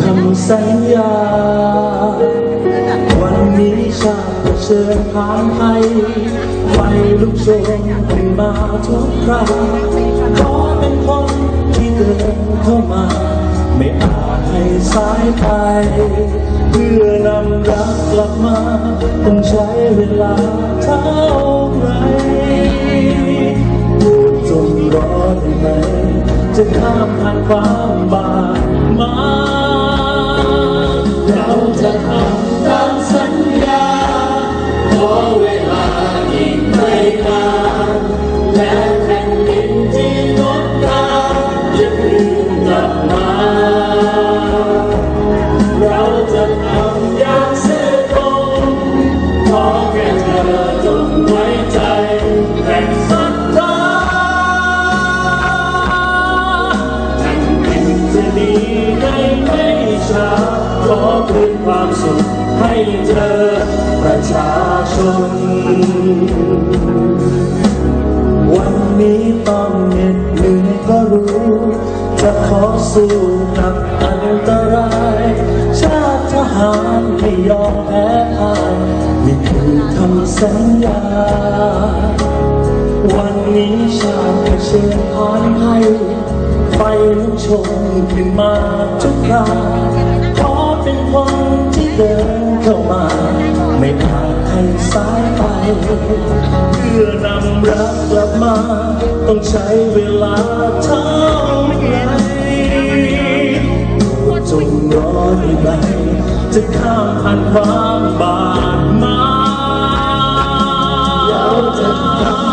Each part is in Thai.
คำสัญญา วันนี้ชาติเชิญผ่านภัยไฟลุกโชนขึ้นมาทุกคราขอเป็นคนที่เดินเข้ามา ไม่อาจให้สายไปเพื่อนำรักกลับมาต้องใช้เวลาเท่าไหรโปรดจงรอได้ไหมจะข้ามผ่านความบาดหมาง เราจะทำตามสัญญา ขอเวลาอีกไม่นานและแผ่นดินที่งดงามจะคืนกลับมา เราจะทำอย่างซื่อตรงขอแค่เธอจงไว้ใจแห่งศรัทธาแผ่นดินจะดีในไม่ช้า ขอคืนความสุขให้เธอประชาชน วันนี้ต้องเหน็ดเหนื่อยก็รู้ จะขอสู้กับอันตราย ชาติทหารไม่ยอมแพ้พ่ายนี่คือคำสัญญา วันนี้ชาติเผชิญผ่านภัยไฟลุกโชนขึ้นมาทุกครา คนที่เดินเข้ามา ไม่อาจให้สายไป เพื่อนำรักกลับมา ต้องใช้เวลาเท่าไหร่จงรอได้ไหมจะข้ามผ่านความบาดหมางเราจะทำตาม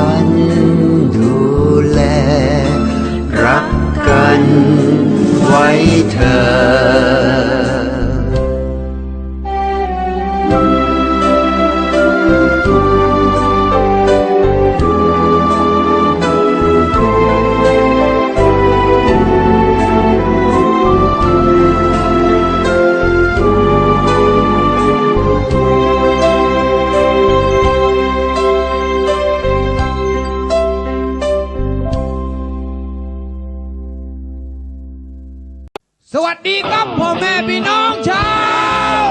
ันดูแล รักกันไว้เธอ สวัสดีครับพ่อแม่พี่น้องชาว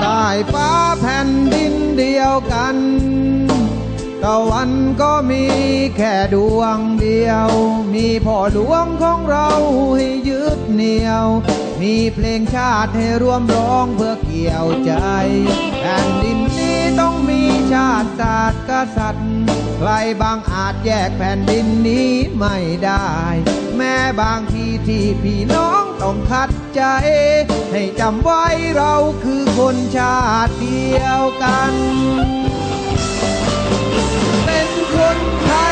ใต้ฟ้าแผ่นดินเดียวกันตะวันก็มีแค่ดวงเดียว มีพ่อหลวงของเราให้ยึดเหนี่ยว มีเพลงชาติให้ร่วมร้องเพื่อเกี่ยวใจแผ่นดินนี้ต้องมีชาติศาสตร์กษัตริย์ ใครบางอาจแยกแผ่นดินนี้ไม่ได้ แม้บางทีที่พี่น้องต้องขัดใจ ให้จำไว้เราคือคนชาติเดียวกัน เป็นคนไทย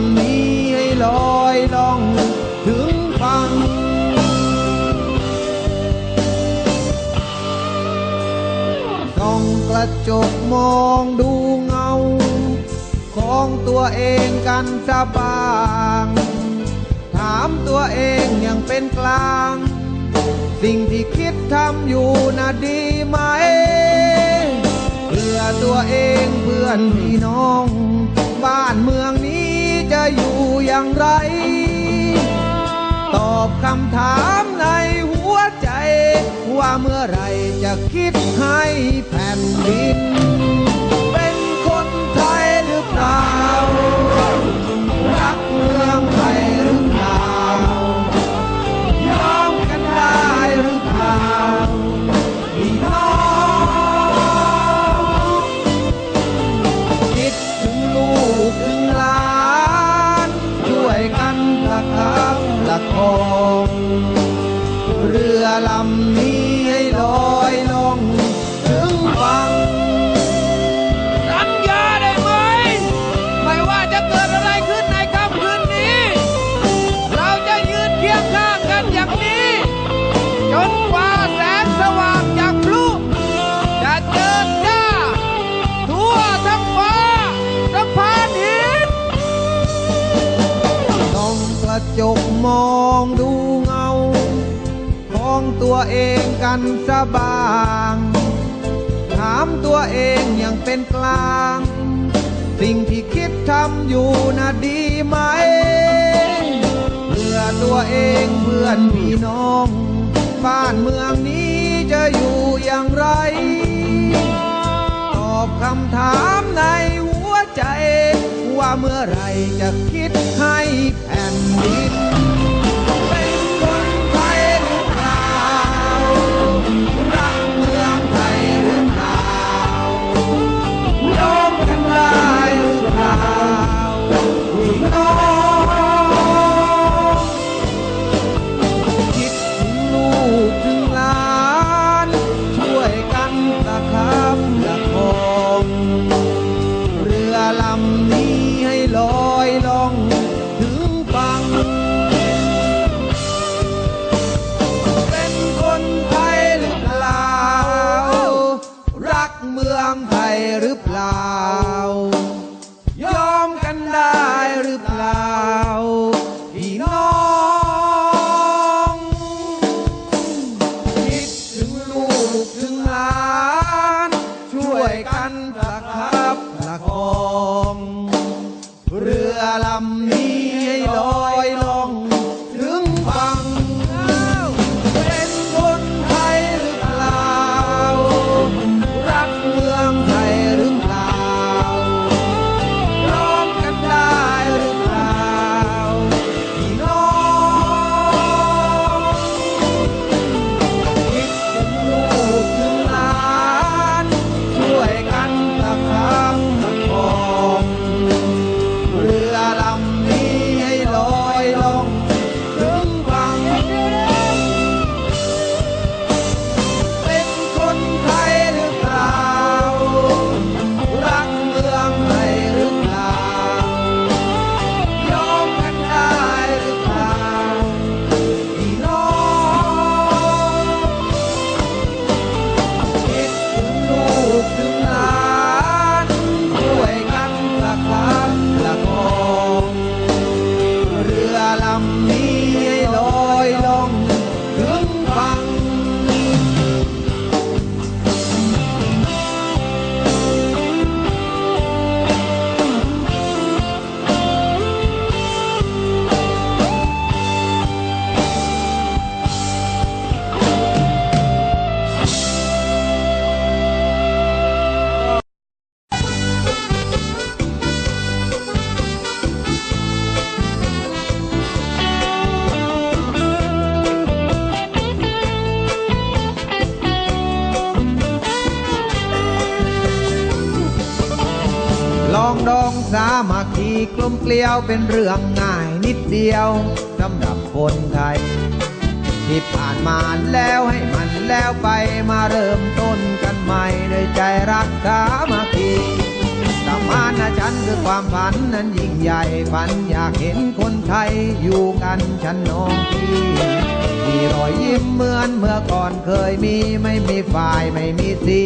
ำนี้ให้ลอยล่องถึงฝั่งส่องกระจกมองดูเงา ของตัวเองกันสะบาง ถามตัวเองอย่างเป็นกลาง สิ่งที่คิดทำอยู่น่ะดีไหม เพื่อตัวเองเพื่อนพี่น้อง บ้านเมืองนี้ อยู่อย่างไร ตอบคำถามในหัวใจ ว่าเมื่อไรจะคิดให้แผ่นดิน เป็นคนไทยหรือเปล่า เองกันสบางถามตัวเองอย่างเป็นกลาง สิ่งที่คิดทำอยู่น่ะดีไหม เพื่อตัวเองเพื่อนพี่น้อง บ้านเมืองนี้จะอยู่อย่างไร ตอบคำถามในหัวใจ ว่าเมื่อไรจะคิดให้แผ่นดิน power. เกลียวเป็นเรื่องง่ายนิดเดียวสำหรับคนไทย ที่ผ่านมาแล้วให้มันแล้วไปมาเริ่มต้นกันใหม่ด้วยใจรักสามัคคีสมานฉันคือความฝันนั้นยิ่งใหญ่ฝันอยากเห็นคนไทยอยู่กันฉันน้องพี่มีรอยยิ้มเหมือนเมื่อก่อนเคยมีไม่มีฝ่ายไม่มีสี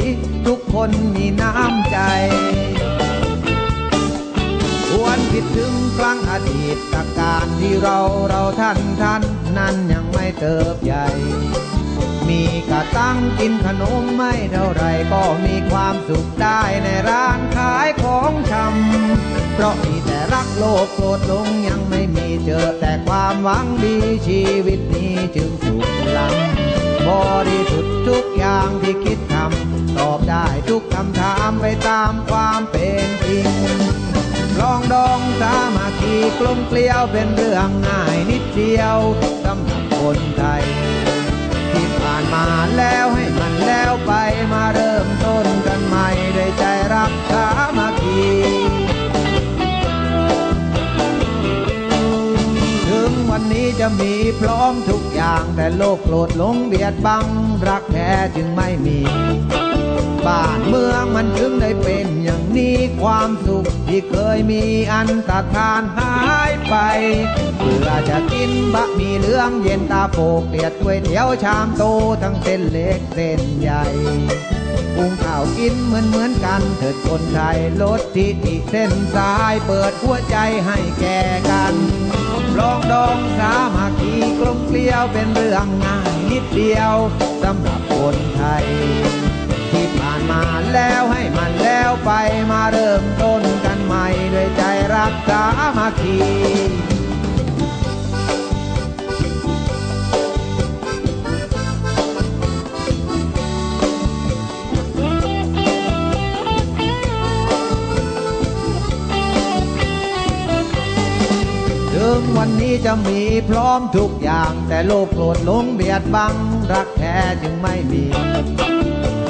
ทุกคนมีน้ำใจ คิดถึงครั้งอดีตการที่เราเราท่านท่านนั้นยังไม่เติบใหญ่ มีกระตั้งกินขนมไม่เท่าไรก็มีความสุขได้ในร้านขายของชำเพราะมีแต่รักโลภโกรธลงยังไม่มีเจอแต่ความหวังดีชีวิตนี้จึงสุขล้ำบริสุทธิ์ทุกอย่างที่คิดทำตอบได้ทุกคำถามไปตามความเป็นจริง ลองดองสามัคคีกลมเกลียวเป็นเรื่องง่ายนิดเดียวสำหรับคนไทย ที่ผ่านมาแล้วให้มันแล้วไปมาเริ่มต้นกันใหม่ได้ใจรักสามัคคีถึงวันนี้จะมีพร้อมทุกางแต่โลกโกรธหลงเบียดบัง รักแท้จึงไม่มี บ้านเมืองมันถึงได้เป็นอย่างนี้ความสุขที่เคยมีอันตรธานหายไปเพื่อจะกินบะหมี่เหลืองเย็นตาโปกเกลียดด้วยเดี๋ยวชามโตทั้งเส้นเล็กเส้นใหญ่ กินเหมือนเหมือนกันเถิดคนไทยลดทิฐิเส้นสายเปิดหัวใจให้แก่กันลองดองสามัคคีกลมเกลียวเป็นเรื่องง่ายนิดเดียวสำหรับคนไทย ที่ผ่านมาแล้วให้มันแล้วไปมาเริ่มต้นกันใหม่ด้วยใจรักสามัคคี วันนี้จะมีพร้อมทุกอย่าง แต่โลภโกรธลงเบียดบัง รักแท้จึงไม่มี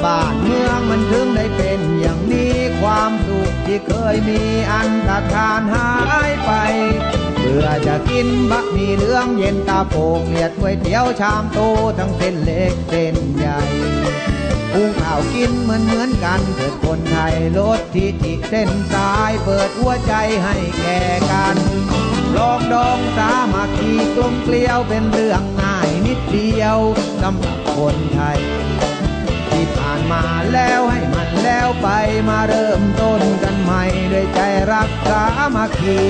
บ้านเมืองมันถึงได้เป็นอย่างนี้ความสุขที่เคยมีอันตรธานหายไปเพื่อจะกินบะหมี่เหลืองเย็นตาโปกเลียดก๋วยเตี๋ยวชามโตทั้งเส้นเล็กเส้นใหญ่หุงข้าวกินเหมือนเหมือนกันเถิดคนไทยลดทิฐิเส้นสายเปิดหัวใจให้แก่กัน ลองดองสามัคคีกลมเกลียวเป็นเรื่องง่ายนิดเดียวสำหรับคนไทย ที่ผ่านมาแล้วให้มันแล้วไปมาเริ่มต้นกันใหม่ด้วยใจรักสามัคคี